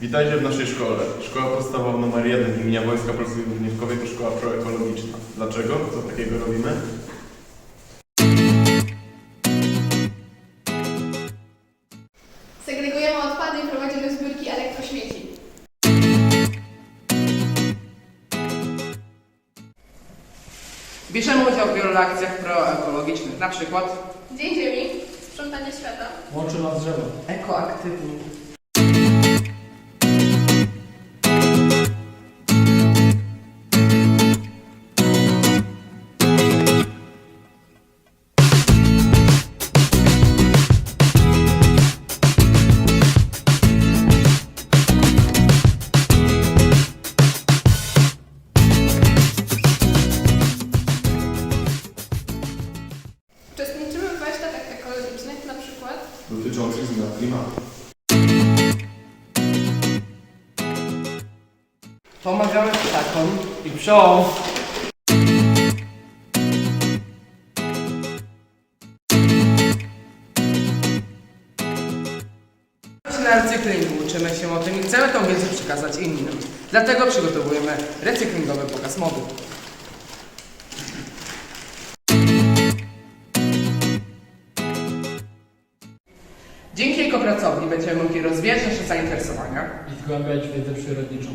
Witajcie w naszej szkole. Szkoła podstawowa nr 1 imienia Wojska Polskiego w Gniewkowie to szkoła proekologiczna. Dlaczego? Co takiego robimy? Segregujemy odpady i prowadzimy zbiórki elektrośmieci. Bierzemy udział w wielu akcjach proekologicznych, na przykład Dzień Ziemi, sprzątanie świata. Łączy nas drzewo. ekoaktywni. Dotyczących zmian klimatu. Pomagamy ptakom. I pszczołom. Na recyklingu uczymy się o tym i chcemy tą wiedzę przekazać innym. Dlatego przygotowujemy recyklingowy pokaz mody. Dzięki ekopracowni będziemy mogli rozwijać nasze zainteresowania I zgłębiać wiedzę przyrodniczą.